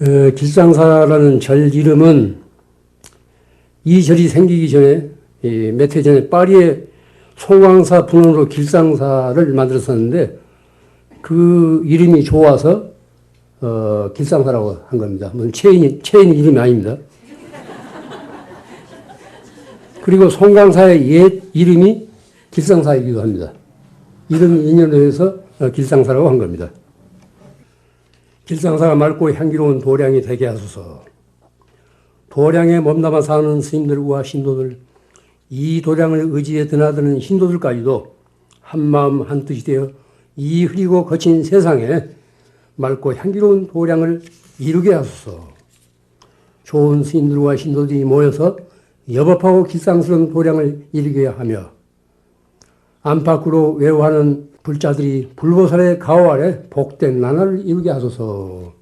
어, 길상사라는 절 이름은 이 절이 생기기 전에 몇 해 전에 파리에 송왕사 분원으로 길상사를 만들었었는데 그 이름이 좋아서 어, 길상사라고 한 겁니다. 무슨 체인 체인 이름이 아닙니다. 그리고 송강사의 옛 이름이 길상사이기도 합니다. 이름 인연을 해서 어, 길상사라고 한 겁니다. 길상사가 맑고 향기로운 도량이 되게 하소서. 도량에 몸담아 사는 스님들과 신도들, 이 도량을 의지해 드나드는 신도들까지도 한마음 한뜻이 되어 이 흐리고 거친 세상에 맑고 향기로운 도량을 이루게 하소서. 좋은 스님들과 신도들이 모여서 여법하고 길상스러운 도량을 이루게 하며 안팎으로 외워하는 불자들이 불보살의 가호 아래 복된 나날을 이루게 하소서.